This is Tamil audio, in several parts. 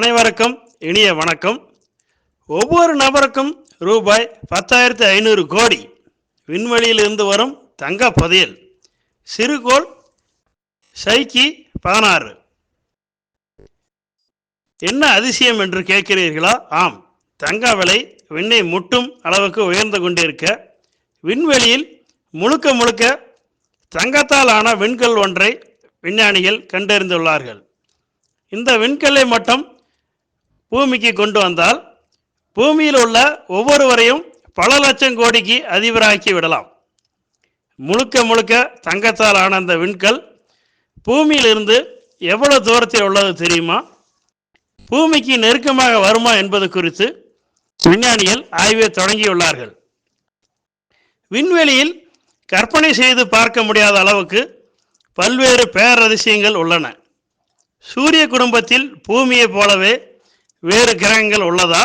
அனைவருக்கும் இனிய வணக்கம். ஒவ்வொரு நபருக்கும் ரூபாய் பத்தாயிரத்தி ஐநூறு கோடி விண்வெளியிலிருந்து வரும் தங்க புதையல் சிறுகோள் சைக்கி பதினாறு. என்ன அதிசயம் என்று கேட்கிறீர்களா? ஆம் தங்க விலை விண்ணை முட்டும் அளவுக்கு உயர்ந்து கொண்டிருக்க விண்வெளியில் முழுக்க முழுக்க தங்கத்தால் ஆன விண்கல் ஒன்றை விஞ்ஞானிகள் கண்டறிந்துள்ளார்கள். இந்த விண்கல்லை மட்டும் பூமிக்கு கொண்டு வந்தால் பூமியில் உள்ள ஒவ்வொருவரையும் பல லட்சம் கோடிக்கு அதிபராக்கி விடலாம். முழுக்க முழுக்க தங்கத்தால் ஆன அந்த விண்கல் பூமியிலிருந்து எவ்வளவு தூரத்தில் உள்ளது தெரியுமா? பூமிக்கு நெருக்கமாக வருமா என்பது குறித்து விஞ்ஞானிகள் ஆய்வை தொடங்கியுள்ளார்கள். விண்வெளியில் கற்பனை செய்து பார்க்க முடியாத அளவுக்கு பல்வேறு பேரதிசயங்கள் உள்ளன. சூரிய குடும்பத்தில் பூமியைப் போலவே வேறு கிரகங்கள் உள்ளதா?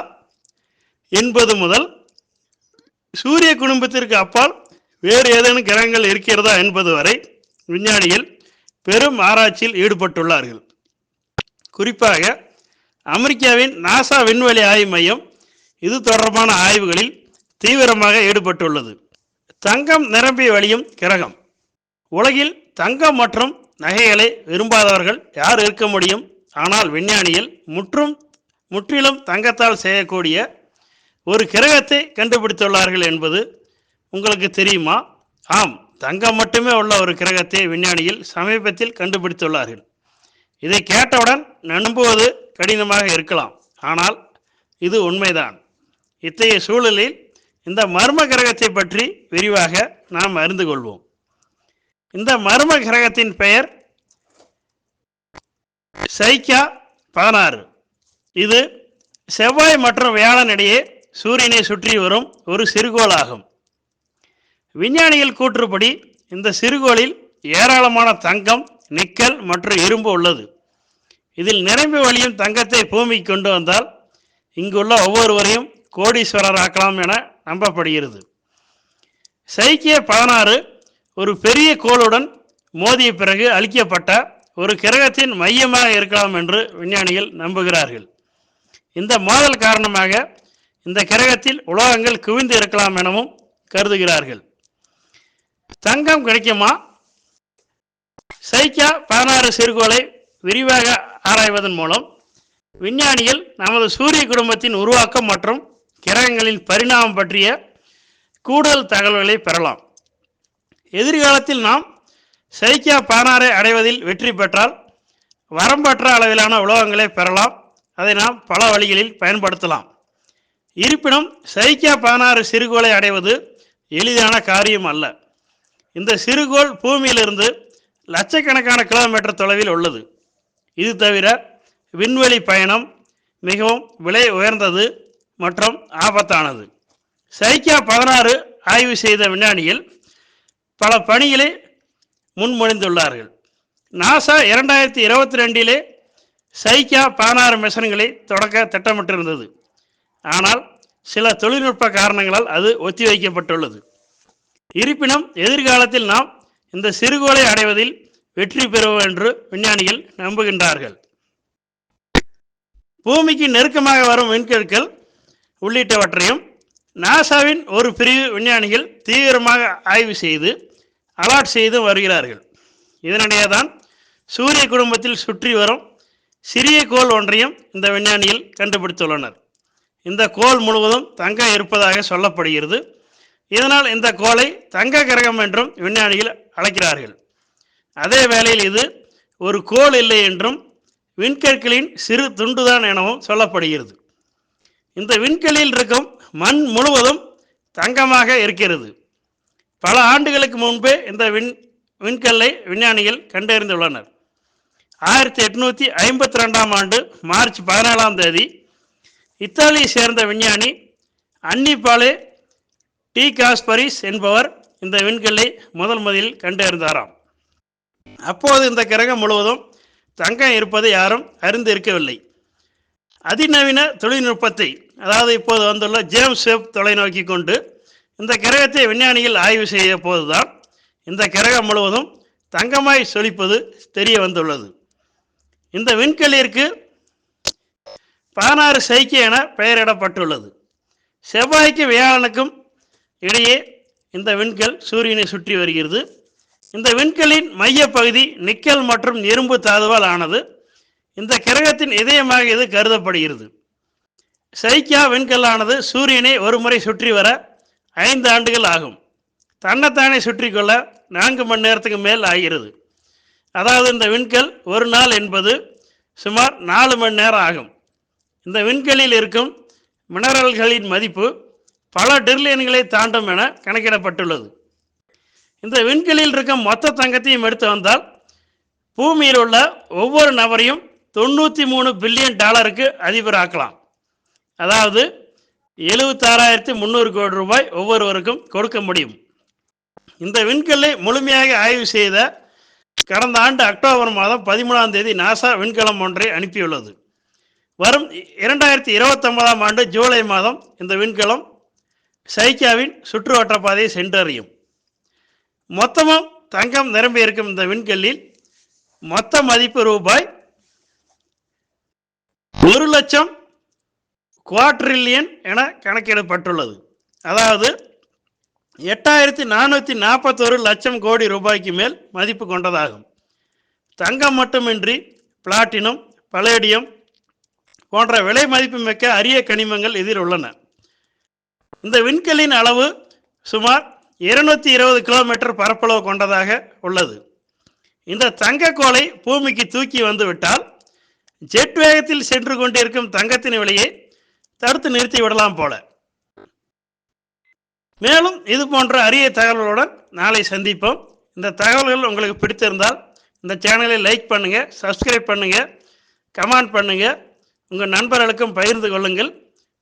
என்பது முதல். சூரிய குடும்பத்திற்கு அப்பால் வேறு ஏதேனும் கிரகங்கள் இருக்கிறதா என்பது வரை விஞ்ஞானிகள் பெரும் ஆராய்ச்சியில் ஈடுபட்டுள்ளார்கள். குறிப்பாக அமெரிக்காவின் நாசா விண்வெளி ஆய்வு மையம் இது தொடர்பான ஆய்வுகளில் தீவிரமாக ஈடுபட்டுள்ளது. தங்கம் நிரம்பி வழியும் கிரகம். உலகில் தங்கம் மற்றும் நகைகளை விரும்பாதவர்கள் யார் இருக்க முடியும்? ஆனால் விஞ்ஞானிகள் முற்றும் முற்றிலும் தங்கத்தால் செய்யக்கூடிய ஒரு கிரகத்தை கண்டுபிடித்துள்ளார்கள் என்பது உங்களுக்கு தெரியுமா? ஆம் தங்கம் மட்டுமே உள்ள ஒரு கிரகத்தை விஞ்ஞானியில் சமீபத்தில் கண்டுபிடித்துள்ளார்கள். இதை கேட்டவுடன் நம்புவது கடினமாக இருக்கலாம். ஆனால் இது உண்மைதான். இத்தகைய சூழலில் இந்த மர்ம கிரகத்தை பற்றி விரிவாக நாம் அறிந்து கொள்வோம். இந்த மர்ம கிரகத்தின் பெயர் சைக்கா பதினாறு. இது செவ்வாய் மற்றும் வியாழன் இடையே சூரியனை சுற்றி வரும் ஒரு சிறுகோளாகும். விஞ்ஞானிகள் கூற்றுப்படி இந்த சிறுகோளில் ஏராளமான தங்கம் நிக்கல் மற்றும் இரும்பு உள்ளது. இதில் நிரம்பி வழியும் தங்கத்தை பூமிக்கு கொண்டு வந்தால் இங்குள்ள ஒவ்வொருவரையும் கோடீஸ்வரர் ஆக்கலாம் என நம்பப்படுகிறது. சைக்கிய பதினாறு ஒரு பெரிய கோளுடன் மோதிய பிறகு அளிக்கப்பட்ட ஒரு கிரகத்தின் மையமாக இருக்கலாம் என்று விஞ்ஞானிகள் நம்புகிறார்கள். இந்த மோதல் காரணமாக இந்த கிரகத்தில் உலோகங்கள் குவிந்து இருக்கலாம் எனவும் கருதுகிறார்கள். தங்கம் கிடைக்குமா? சைக்கா பதினாறு சிறுகோளை விரிவாக ஆராய்வதன் மூலம் விஞ்ஞானிகள் நமது சூரிய குடும்பத்தின் உருவாக்கம் மற்றும் கிரகங்களின் பரிணாமம் பற்றிய கூடுதல் தகவல்களை பெறலாம். எதிர்காலத்தில் நாம் சைக்கியா பதினாறை அடைவதில் வெற்றி பெற்றால் வரம்பற்ற அளவிலான உலோகங்களை பெறலாம். அதை நாம் பல வழிகளில் பயன்படுத்தலாம். இருப்பினும் சைக்கியா பதினாறு சிறுகோளை அடைவது எளிதான காரியம் அல்ல. இந்த சிறுகோள் பூமியிலிருந்து லட்சக்கணக்கான கிலோமீட்டர் தொலைவில் உள்ளது. இது தவிர விண்வெளி பயணம் மிகவும் விலை உயர்ந்தது மற்றும் ஆபத்தானது. சைக்கியா பதினாறு ஆய்வு செய்த விஞ்ஞானிகள் பல பணிகளை முன்மொழிந்துள்ளார்கள். நாசா இரண்டாயிரத்தி இருபத்தி ரெண்டிலே சைக்கா பதினாறு மிஷன்களை தொடக்க திட்டமிட்டிருந்தது. ஆனால் சில தொழில்நுட்ப காரணங்களால் அது ஒத்திவைக்கப்பட்டுள்ளது இருப்பினும் எதிர்காலத்தில் நாம் இந்த சிறுகோளை அடைவதில் வெற்றி பெறுவோம் என்று விஞ்ஞானிகள் நம்புகின்றார்கள். பூமிக்கு நெருக்கமாக வரும் விண்கற்கள் உள்ளிட்டவற்றையும் நாசாவின் ஒரு பிரிவு விஞ்ஞானிகள் தீவிரமாக ஆய்வு செய்து அலாட் செய்து வருகிறார்கள். இதனிடையே தான் சூரிய குடும்பத்தில் சுற்றி வரும் சிறிய கோள் ஒன்றையும் இந்த விஞ்ஞானியில் கண்டுபிடித்துள்ளனர். இந்த கோள் முழுவதும் தங்கம் இருப்பதாக சொல்லப்படுகிறது. இதனால் இந்த கோளை தங்க கிரகம் என்றும் விஞ்ஞானிகள் அழைக்கிறார்கள். அதே வேளையில் இது ஒரு கோள் இல்லை என்றும் விண்கற்களின் சிறு துண்டுதான் எனவும் சொல்லப்படுகிறது. இந்த விண்கலில் இருக்கும் மண் முழுவதும் தங்கமாக இருக்கிறது. பல ஆண்டுகளுக்கு முன்பே இந்த விண் விண்கல்லை விஞ்ஞானிகள் கண்டறிந்துள்ளனர். ஆயிரத்தி எட்நூற்றி ஐம்பத்தி ரெண்டாம் ஆண்டு மார்ச் பதினேழாம் தேதி இத்தாலியை சேர்ந்த விஞ்ஞானி அன்னிபாலே டி காஸ்பரிஸ் என்பவர் இந்த விண்கல்லை முதல் முதலில் கண்டறிந்தாராம். அப்போது இந்த கிரகம் முழுவதும் தங்கம் இருப்பதை யாரும் அறிந்து இருக்கவில்லை அதிநவீன தொழில்நுட்பத்தை அதாவது இப்போது வந்துள்ள ஜேம்ஸ் வெப் தொலைநோக்கி கொண்டு இந்த கிரகத்தை விஞ்ஞானிகள் ஆய்வு செய்ய போதுதான் இந்த கிரகம் முழுவதும் தங்கமாய் சொலிப்பது தெரிய வந்துள்ளது. இந்த விண்கல்லிற்கு பதினாறு சைக்கி என பெயரிடப்பட்டுள்ளது. செவ்வாய்க்கு வியாழனுக்கும் இடையே இந்த விண்கல் சூரியனை சுற்றி வருகிறது. இந்த விண்கலின் மையப்பகுதி நிக்கல் மற்றும் இரும்பு தாதுவால் ஆனது. இந்த கிரகத்தின் இதயமாக இது கருதப்படுகிறது. சைக்கியா விண்கல்லானது சூரியனை ஒரு முறை சுற்றி வர ஐந்து ஆண்டுகள் ஆகும். தன்னைத்தானே சுற்றி கொள்ள நான்கு மணி நேரத்துக்கு மேல் ஆகிறது. அதாவது இந்த விண்கல் ஒரு நாள் என்பது சுமார் நாலு மணி நேரம் ஆகும். இந்த விண்கலில் இருக்கும் மினரல்களின் மதிப்பு பல டிரில்லியன்களை தாண்டும் என கணக்கிடப்பட்டுள்ளது. இந்த விண்கலில் இருக்கும் மொத்த தங்கத்தையும் எடுத்து வந்தால் பூமியில் உள்ள ஒவ்வொரு நபரையும் தொண்ணூற்றி மூணு பில்லியன் டாலருக்கு அதிபராக்கலாம். அதாவது எழுபத்தாறாயிரத்தி முந்நூறு கோடி ரூபாய் ஒவ்வொருவருக்கும் கொடுக்க முடியும். இந்த விண்கல்லை முழுமையாக ஆய்வு செய்த கடந்த ஆண்டு அக்டோபர் மாதம் பதிமூணாம் தேதி நாசா விண்கலம் ஒன்றை அனுப்பியுள்ளது. வரும் இரண்டாயிரத்தி இருபத்தொன்பதாம் ஆண்டு ஜூலை மாதம் இந்த விண்கலம் சைக்கியாவின் சுற்றுவட்ட பாதையை சென்றறியும். மொத்தமும் தங்கம் நிரம்பி இருக்கும் இந்த விண்கல்லில் மொத்த மதிப்பு ரூபாய் ஒரு லட்சம் குவாட்ரில்லியன் என கணக்கிடப்பட்டுள்ளது. அதாவது எட்டாயிரத்தி நானூற்றி நாற்பத்தொரு லட்சம் கோடி ரூபாய்க்கு மேல் மதிப்பு கொண்டதாகும். தங்கம் மட்டுமின்றி பிளாட்டினம் பலேடியம் போன்ற விலை மதிப்பு மிக்க அரிய கனிமங்கள் இதில் உள்ளன. இந்த விண்கல்லின் அளவு சுமார் இருநூத்தி இருபது கிலோமீட்டர் பரப்பளவு கொண்டதாக உள்ளது. இந்த தங்கக்கோளை பூமிக்கு தூக்கி வந்துவிட்டால் ஜெட் வேகத்தில் சென்று கொண்டிருக்கும் தங்கத்தின் விலையை தடுத்து நிறுத்தி விடலாம் போல. மேலும் இது போன்ற அரிய தகவல்களுடன் நாளை சந்திப்போம். இந்த தகவல்கள் உங்களுக்கு பிடித்திருந்தால் இந்த சேனலை லைக் பண்ணுங்கள் சப்ஸ்கிரைப் பண்ணுங்கள் கமெண்ட் பண்ணுங்கள் உங்கள் நண்பர்களுக்கும் பகிர்ந்து கொள்ளுங்கள்.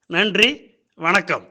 நன்றி வணக்கம்.